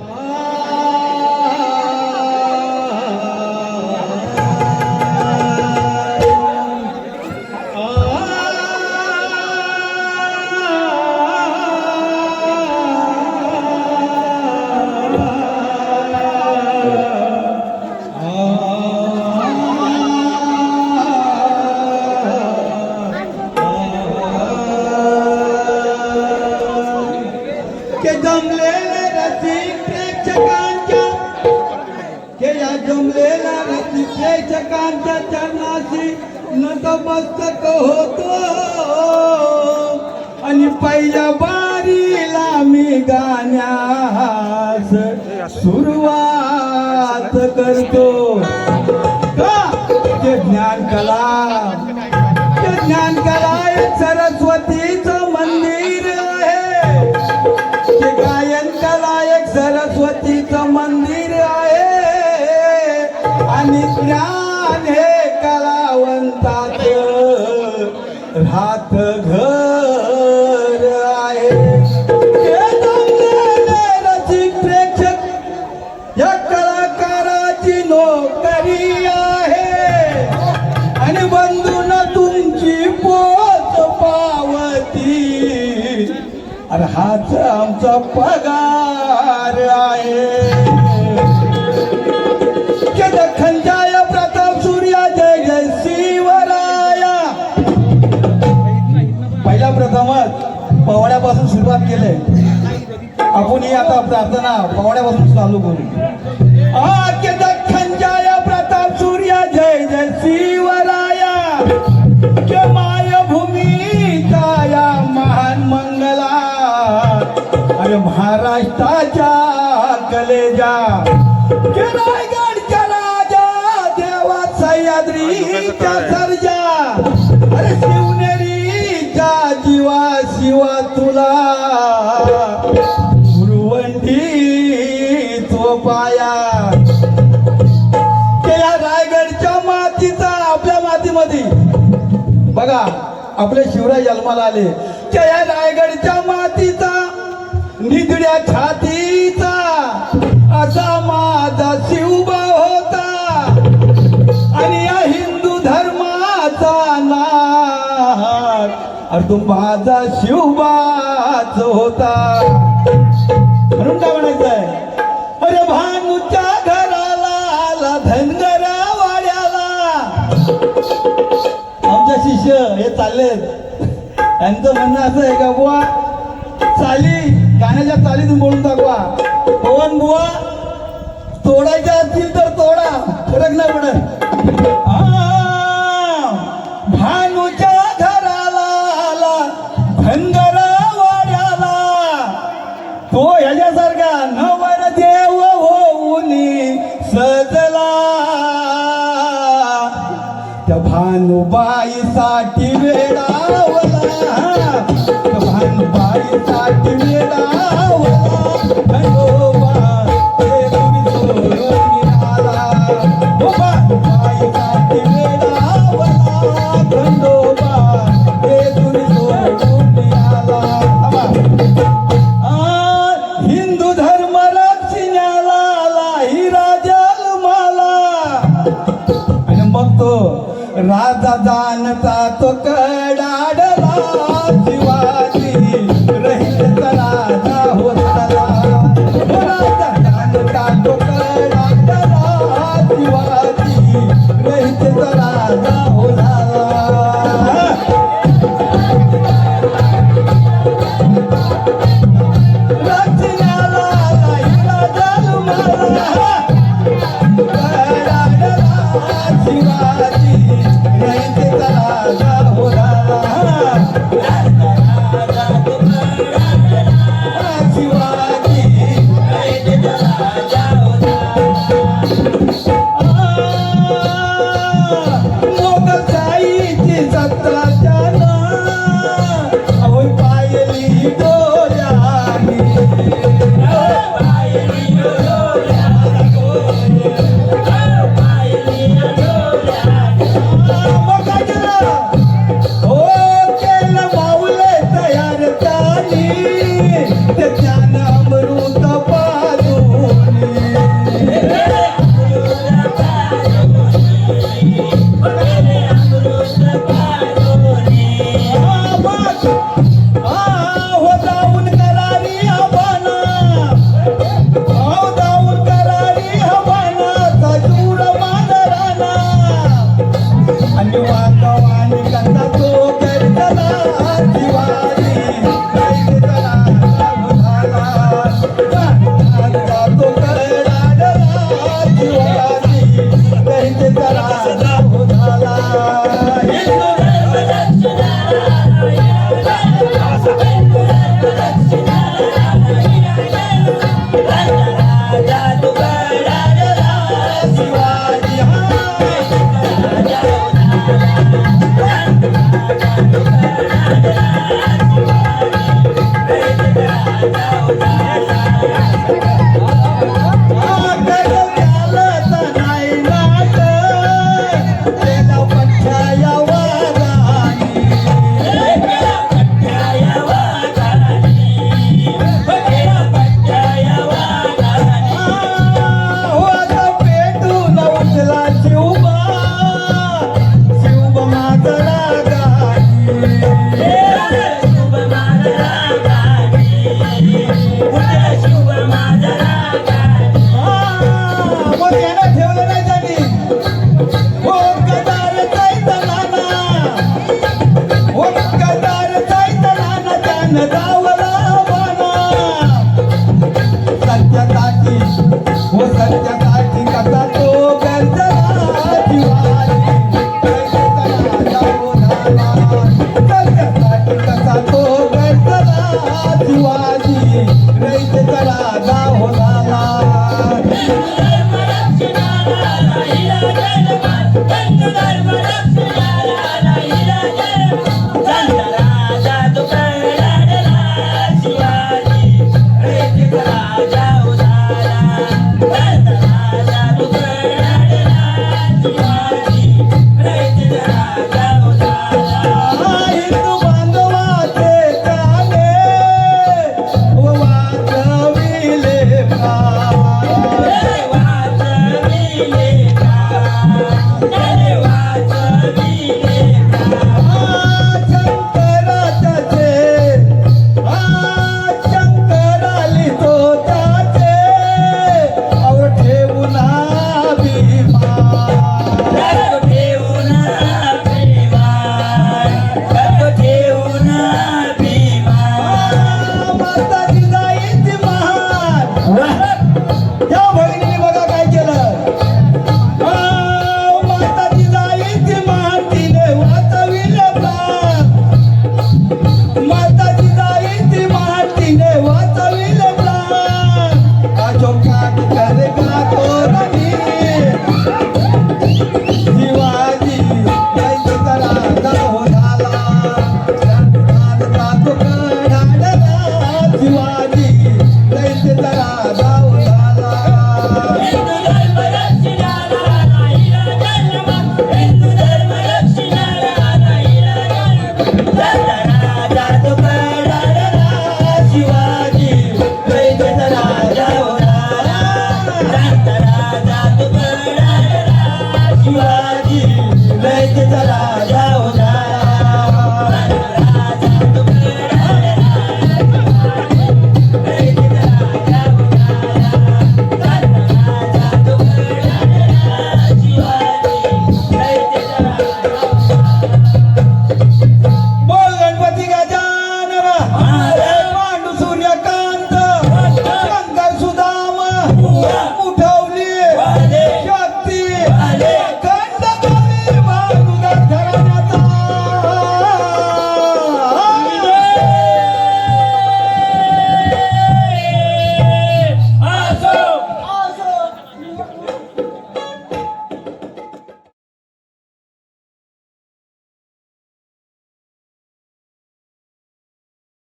Oh. नतमस्तक होतो. आणि पहिल्या बारीला मी गाण्यास सुरुवात करतो. का? ते ज्ञान कला हाच आमचा पगार आहे. के दखनजाय प्रताप सूर्या जय जय शिवराया. पहिला प्रथमच पवड्यापासून सुरुवात केले आपण ही आता प्रार्थना पवड्यापासून चालू करू. कलेजा के रायगडच्या राजा देवा सह्याद्रीच्या सर्जा. अरे शिवनेरीच्या जीवा शिवा तुला. गुरुवंडी तो पाया. रायगडच्या मातीचा आपल्या मातीमध्ये. बघा आपले शिवराय जन्माला आले. त्या रायगडच्या मातीचा निधड्या छातीचा. असा माझा शिवबा होता. आणि या हिंदू धर्माचा ना अरे तो माझा शिवबाच होता. म्हणून काय म्हणायचंय? अरे भानूच्या घराला आला धनगरा वाड्याला आमचे शिष्य हे चाललेत. यांचं म्हणणं असं आहे का बुवा? चाली गाण्याच्या चालीतून बोलून दाखवा. पवन बुवा? तोडायच्या असतील तर तोडा. फरक नाही पडत. भानूच्या घराला आला धनगरा वाड्याला तो ह्याच्यासारखा नवर देव होऊन सजला. त्या भानुबाईसाठी वेळावला भानुबाईसाठी वेळा 내다